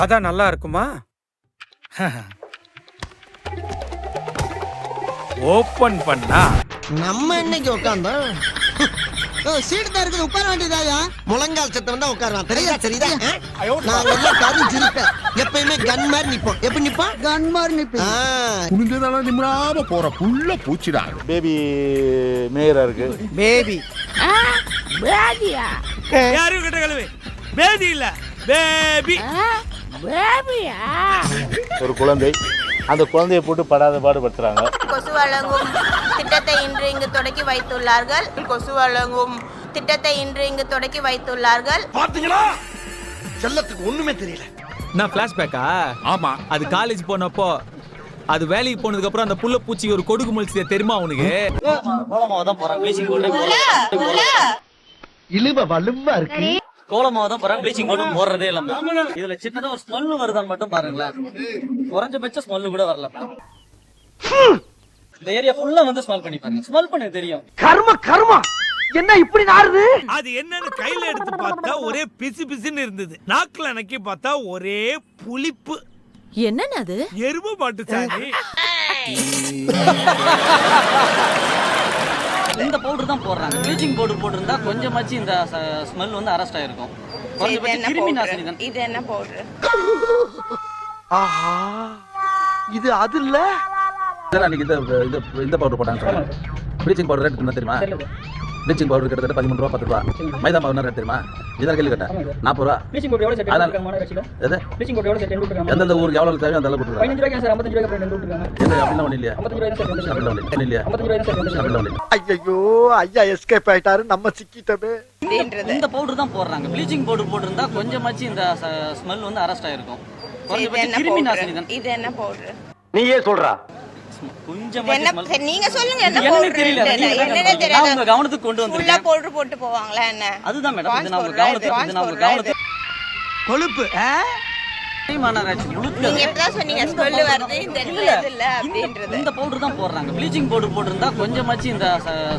கதை நல்லா இருக்குமா? ஓபன் பண்ணா. நம்ம இன்னைக்கு உட்காந்தோம் சீட்டு தான் இருக்குது உட்கார வேண்டியதாயா? முழங்கால் சத்தம் தான் உட்காரலாம் தெரியுதா சரிதா நாங்க எல்லாம் கரு சிரிப்பேன் எப்பயுமே கன் மாதிரி நிப்போம். எப்படி நிப்போம்? கன் மாதிரி நிப்போம் குனிஞ்சதால நிமிராம போற புள்ள பூச்சிடா. பேபி மேயரா இருக்கு. பேபி யாரும் கிட்ட கழுவு? பேதி இல்ல. பேபி ஒரு குழந்தை அந்த குழந்தையை போட்டு படாத பாடுபடுத்துறாங்க கொசு வழங்கும் திட்டத்தை இன்று இங்கு தொடக்கி வைத்துள்ளார்கள் கொசு வழங்கும் திட்டத்தை இன்று இங்கு தொடக்கி வைத்துள்ளார்கள் பாத்தீங்களா செல்லத்துக்கு ஒண்ணுமே தெரியல நான் ஃபிளாஷ்பேக்கா ஆமா அது காலேஜ் போனப்போ அது வேலைக்கு போனதுக்கு அப்புறம் அந்த புள்ள பூச்சி ஒரு கொடுக்கு முழிச்சது தெரியுமா அவனுக்கு இழுவ வலுவா இருக்கு கோலமாவை தான் போறாங்க ப்ளீச்சிங் பவுடர் போடுறதே இல்லாம இதுல சின்னதா ஒரு ஸ்மெல் வருதான்னு மட்டும் பாருங்களேன். குறைஞ்சபட்ச ஸ்மெல் கூட வரல இந்த ஏரியா ஃபுல்லா வந்து ஸ்மெல் பண்ணி பாருங்க. ஸ்மெல் பண்ண தெரியும். கர்ம கர்மா. என்ன இப்படி நாறுது? அது என்னன்னு கையில எடுத்து பார்த்தா ஒரே பிசு பிசுன்னு இருந்தது. நாக்குல நக்கி பார்த்தா ஒரே புளிப்பு. என்னன்னு அது? எருமை மாட்டு சாணி இந்த பவுடர் தான் போடுறாங்க. ப்ளீச்சிங் பவுடர் போட்டிருந்தா கொஞ்சமாச்சு இந்த ஸ்மெல் வந்து அரெஸ்ட் ஆயிருக்கும். குறைஞ்சபட்ச கிருமி நாசினி தான் இது என்ன பவுடர் ஆஹா இது அது இல்ல? அன்னைக்கு இந்த இந்த இந்த பவுடர் போட்டாங்க ப்ளீச்சிங் பவுடர் ரேட் என்ன தெரியுமா? ப்ளீச்சிங் பவுடர் கிட்டத்தட்ட பதிமூணு ரூபா பத்து ரூபா. மைதா மாவு ரேட் தெரியுமா? இதான் கேள்வி கேட்டேன். நாற்பது ரூபா. ப்ளீச்சிங் பவுடர் அதான். எது? ப்ளீச்சிங் பவுடர் எவ்வளவு செட் எந்தெந்த ஊருக்கு எவ்வளவு தேவையோ அந்த அளவுக்கு கொடுத்துருவாங்க பதினஞ்சு ரூபாய்க்கு சார் ஐம்பத்தஞ்சு ரூபாய்க்கு ரெண்டு விட்டுருக்காங்க இல்லை அப்படிலாம் ஒன்றும் இல்லையா. சார் அப்படிலாம் ஒன்றும் இல்லையா. சார். அப்படிலாம் ஒன்றும் ஐயோ ஐயா எஸ்கேப் ஆயிட்டாரு. நம்ம சிக்கிட்டமே. இந்த பவுடர் தான் போடுறாங்க. ப்ளீச்சிங் பவுடர் போட்டிருந்தா கொஞ்சமாச்சு இந்த ஸ்மெல் வந்து அரெஸ்ட் ஆயிருக்கும். இது என்ன பவுடர் நீயே சொல்றா. கொஞ்சமாச்சு என்ன சரி, நீங்க சொல்லுங்க என்ன தெரியல நீங்க தான் என்னன்னு நான் தெரியாது உங்க கவனத்துக்கு கொண்டு ஃபுல்லா வந்திருக்கேன். பவுடர் போட்டு போவாங்களா என்ன? அதுதான் மேடம் இது Ponds powder, கவனத்துக்கு இது Ponds powder, கவனத்துக்கு. கொழுப்பு மாநகராட்சி முழுக்க. நீங்க எப்பதான் சொன்னீங்க ஸ்மெல் வருது இந்த இல்ல. அப்படின்றது. இந்த பவுடர் தான் போடுறாங்க. ப்ளீச்சிங் பவுடர் போட்டிருந்தா கொஞ்சமாச்சு இந்த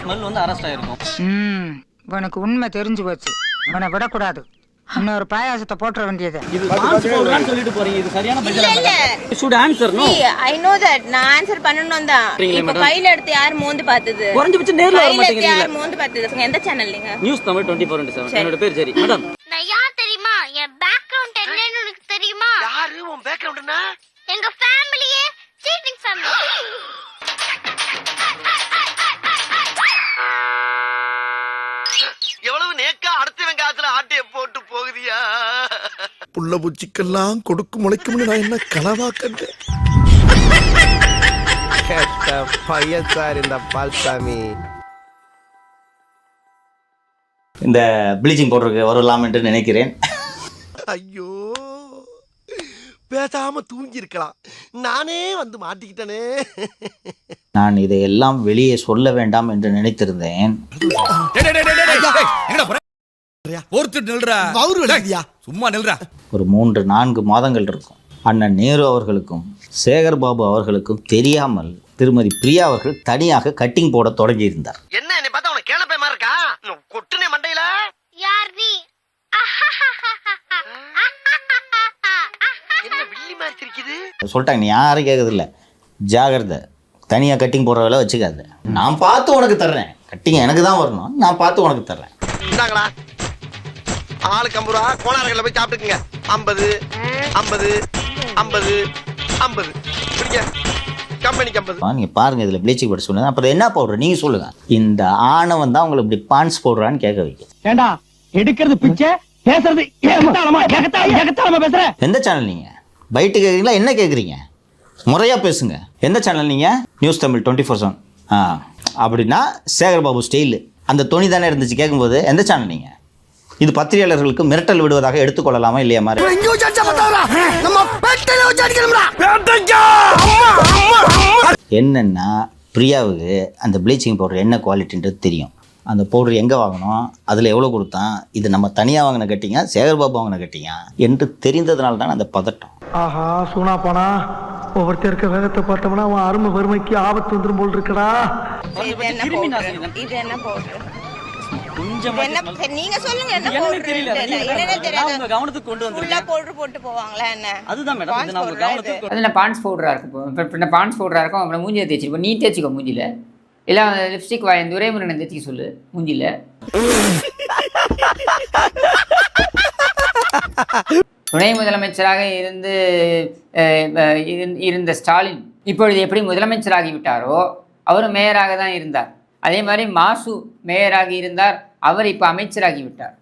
ஸ்மெல் வந்து அரெஸ்ட் ஆயிருக்கும். ம் உனக்கு உண்மை தெரிஞ்சு போச்சு. உன்னை விடக்கூடாது. இன்னொரு பாயாசத்தை போட்டுற வேண்டியது. இது பான்ஸ் பவுடர்னு சொல்லிட்டு போறீங்க. இது சரியான இல்ல இல்ல. பதில் should answer no I know that நான் ஆன்சர் பண்ணனும் தான் இப்ப? கையில எடுத்து யார் மோந்து பார்த்தது? குறைஞ்சபட்சம் நேர்ல வர மாட்டேங்கிறீங்க யார் மோந்து பார்த்தது? எந்த சேனல் நீங்க? News Tamil twenty four into seven என்னோட பேர் சரி. மேடம் நான் யார் தெரியுமா? என் பேக்ரவுண்ட் என்னன்னு உனக்கு தெரியுமா? யாரு உன் பேக்ரவுண்ட்னா புள்ள பூச்சிக்கெல்லாம் கொடுக்கு முளைக்கும்னு நான் என்ன கனவா கண்டேன்? பையன் சார் இந்த பால்சாமி. இந்த ப்ளீச்சிங் பவுடருக்கு வரலாம் என்று நினைக்கிறேன். ஐயோ பேசாம தூங்கி இருக்கலாம் நானே வந்து மாட்டிக்கிட்டனே. நான் இதையெல்லாம் வெளியே சொல்ல வேண்டாம் என்று நினைத்திருந்தேன். நில்றா? வவுறு வலிக்குதியா சும்மா நில்றா? ஒரு மூன்று நான்கு மாதங்கள் இருக்கும். அண்ணன் நேரு அவர்களுக்கும் சேகர் பாபு அவர்களுக்கும் தெரியாமல் திருமதி பிரியா அவர்கள் தனியாக கட்டிங் போட தொடங்கியிருந்தார். என்ன என்னை பார்த்தா உனக்கு கேளப்பே மாதிரி இருக்கா? கொட்டுனே மண்டையில? யார் நீ? என்ன வில்லி மாதிரி சிரிக்குது? சொல்லிட்டாங்க நீ யாரும் கேட்கறதில்ல. ஜாகிரதை. தனியாக கட்டிங் போடுற வேலை வச்சுக்காத. நான் பார்த்து உனக்கு தர்றேன். கட்டிங் எனக்கு தான் வரணும். நான் பார்த்து உனக்கு தர்றேன். ஆளுக்கு ஐம்பது ரூபா கோணார்களில் போய் சாப்பிட்டுக்குங்க. ஐம்பது ஐம்பது ஐம்பது ஐம்பது. பிடிங்க. கம்பெனிக்கு ஐம்பது. நீங்கள் பாருங்கள் இதில் ப்ளீச்சிங் பவுடர் சொல்லுங்கள் அப்புறம் என்ன பவுடர் நீங்கள் சொல்லுங்கள் இந்த ஆணவம் தான் உங்களுக்கு இப்படி பான்ஸ் பவுடரான்னு கேட்க வைக்கும். ஏண்டா எடுக்கிறது பிச்சை பேசுறது பேசுற? எந்த சேனல் நீங்கள் பைட்டு கேட்குறீங்களா என்ன கேட்குறீங்க முறையாக பேசுங்க. எந்த சேனல் நீங்கள் news Tamil twenty four seven ஆ அப்படின்னா சேகர் பாபு ஸ்டைல் அந்த துணி தானே இருந்துச்சு கேட்கும்போது எந்த சேனல் நீங்கள் இது பத்திரிகையாளர்களுக்கு மிரட்டல் விடுவதாக எடுத்துக்கொள்ளலாமா இல்லையா மாதிரி? என்னென்னா பிரியாவுக்கு அந்த ப்ளீச்சிங் பவுடர் என்ன குவாலிட்டின்றது தெரியும். அந்த பவுடர் எங்கே வாங்கணும்? அதில் எவ்வளோ கொடுத்தான்? இது நம்ம தனியாக வாங்கின கட்டிங்க சேகர் பாபு வாங்கின கட்டிங்க என்று தெரிந்ததுனால தான் அந்த பதட்டம். ஆஹா சூனா போனா ஒவ்வொருத்தர் இருக்க வேகத்தை பார்த்தோம்னா அவன் அருமை வறுமைக்கு ஆபத்து வந்துரும் போல் இருக்கடா. இது என்ன பவுடர்? கொஞ்சமாச்சும் என்ன smell. சரி, நீங்க சொல்லுங்க என்ன எனக்கு powder தெரியல ன்ட்டு. நீங்க என்னன்னே நான் தெரியாது உங்க கவனத்துக்கு கொண்டு ஃபுல்லா வந்திருக்கேன். பவுடர் போட்டு போவாங்களா என்ன? அதுதான் மேடம் இது நான் உங்க Pond's powder-ஆ கவனத்துக்கு இது? கொண்டு- அதில் பான்ஸ் பவுடராக இருக்கும் இப்போ இப்போ பான்ஸ் பவுடராக இருக்கும் அப்புறம் மூஞ்சியை தேய்ச்சிப்போ நீ தேய்ச்சிக்கோ மூஞ்சில இல்லை லிப்ஸ்டிக் வாய் துரைமுருகனை தேய்ச்சிக்க சொல்லு மூஞ்சில துணை முதலமைச்சராக இருந்து அஹ், அஹ், இருந்- இருந்த ஸ்டாலின் இப்பொழுது எப்படி முதலமைச்சராகி விட்டாரோ அவர் மேயராக தான் இருந்தார். அதே மாதிரி மாசு மேயராகி இருந்தார் அவர் இப்போ அமைச்சராகி விட்டார்.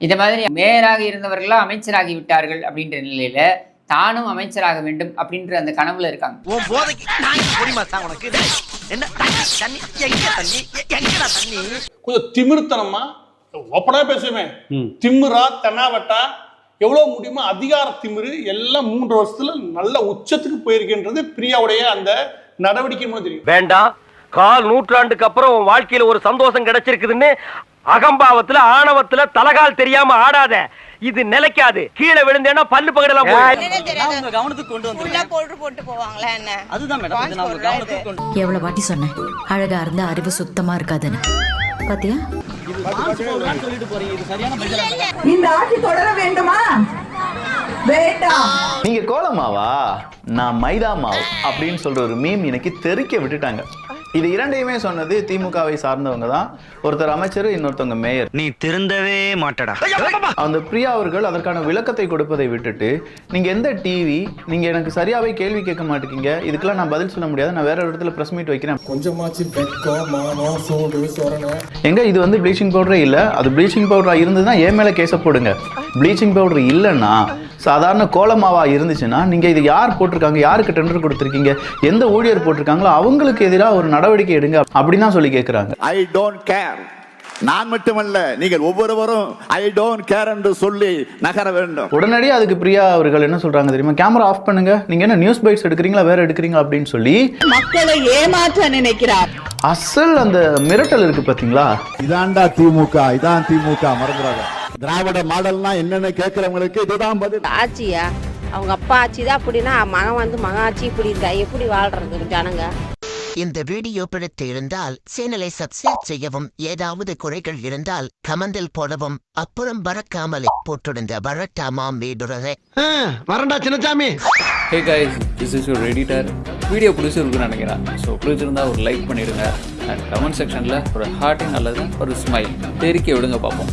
இந்த மாதிரி மேயராக இருந்தவர்கள்லாம் அமைச்சராகி விட்டார்கள் அப்படின்ற நிலையில தானும் அமைச்சராக வேண்டும் அப்படின்ற அந்த கனவுல இருக்காங்க. உன் போதைக்கு நான் பொடிமா தான் உனக்கு? என்ன? தண்ணி தண்ணி எங்க தண்ணி? எங்கடா தண்ணி? கொஞ்சம் திமிர்த்தனமா ஒப்பனா பேசுவேன். திமிரா தென்னாவட்டா எவ்வளவு முடியுமோ அதிகார திமிரு எல்லாம் மூன்று வருஷத்துல நல்ல உச்சத்துக்கு போயிருக்கின்றது பிரியாவுடைய அந்த நடவடிக்கை மூலம் தெரியும். வேண்டாம். கால் நூற்றாண்டுக்கு அப்புறம் உன் வாழ்க்கையில ஒரு சந்தோஷம் கிடைச்சிருக்குதுன்னு அகம்பாவத்துல ஆணவத்துல தலகால் தெரியாம ஆடாத. இது நிலைக்காது. கீழே விழுந்தேன்னா பல்லு பகடலாம் கவனத்துக்கு கொண்டு போட்டு போவாங்களா என்ன? அதுதான் மேடம் எவ்வளவு வாட்டி சொன்னேன். அழகா இருந்தா அறிவு சுத்தமா இருக்காதுன்னு. பாத்தியா? சொல்லிட்டு போறீங்க. இது சரியான பதில் இந்த ஆட்சி தொடர வேண்டுமா? நீங்க கோலமாவா? நான் மைதா மாவு அப்படின்னு சொல்ற ஒரு மீம் எனக்கு தெறிக்க விட்டுட்டாங்க. இது இரண்டையுமே சொன்னது திமுகவை சார்ந்தவங்க தான். ஒருத்தர் அமைச்சர் இன்னொருத்தவங்க மேயர். நீ திருந்தவே மாட்டடா. அந்த பிரியா அவர்கள் அதற்கான விளக்கத்தை கொடுப்பதை விட்டுட்டு நீங்க எந்த டிவி நீங்க எனக்கு சரியாவே கேள்வி கேட்க மாட்டேங்க. இதுக்கெல்லாம் நான் பதில் சொல்ல முடியாது. நான் வேற ஒரு இடத்துல பிரஸ் மீட் வைக்கிறேன். கொஞ்சமாச்சு எங்க இது வந்து ப்ளீச்சிங் பவுடரே இல்ல? அது ப்ளீச்சிங் பவுடரா இருந்ததுன்னா என் மேல கேஸ போடுங்க? ப்ளீச்சிங் பவுடர் இல்லைன்னா சாதாரண கோலமாவா இருந்துச்சுன்னா நீங்க இது யார் போட்டிருக்காங்க யாருக்கு டெண்டர் கொடுத்துருக்கீங்க எந்த ஊழியர் போட்டிருக்காங்களோ அவங்களுக்கு எதிராக ஒரு நடவடிக்கை எடுங்க அப்படின்னு தான் சொல்லி கேட்குறாங்க ஐ டோன்ட் கேர் நான் மட்டுமல்ல நீங்கள் ஒவ்வொருவரும் ஐ டோன்ட் கேர் என்று சொல்லி நகர வேண்டும். உடனடியாக அதுக்கு பிரியா அவர்கள் என்ன சொல்றாங்க தெரியுமா? கேமரா ஆஃப் பண்ணுங்க. நீங்க என்ன நியூஸ் பைட்ஸ் எடுக்கிறீங்களா வேற எடுக்கிறீங்களா அப்படின்னு சொல்லி மக்களை ஏமாற்ற நினைக்கிறார். அசல் அந்த மிரட்டல் இருக்கு பாத்தீங்களா? இதான்டா திமுக இதான் திமுக மறந்துடாத. திராவிட மாடல்னா என்னன்னு கேட்கிறவங்களுக்கு இதுதான் பதில். ஆட்சியா அவங்க அப்பா ஆட்சி தான் அப்படின்னா மகன் வந்து மகன் ஆட்சி இப்படி இருக்கா? எப்படி வாழ்றது ஜனங்க? இந்த வீடியோ பிடித்து இருந்தால் சேனலை சப்ஸ்கிரைப் செய்யவும் ஏதாவது குறைகள் இருந்தால் கமெண்டில் போடவும் அப்புறம் பறக்காமலே போட்டிருந்த வரட்டாமாம் வீடுறதை வரண்டா Chinnasamy hey guys this is your editor video பிடிச்சிருக்குன்னு நினைக்கிறேன். ஸோ பிடிச்சிருந்தா ஒரு லைக் பண்ணிடுங்க. அண்ட் கமெண்ட் செக்ஷனில் ஒரு ஹார்ட்டிங் அல்லது ஒரு ஸ்மைல் தெரிக்க விடுங்க பார்ப்போம்.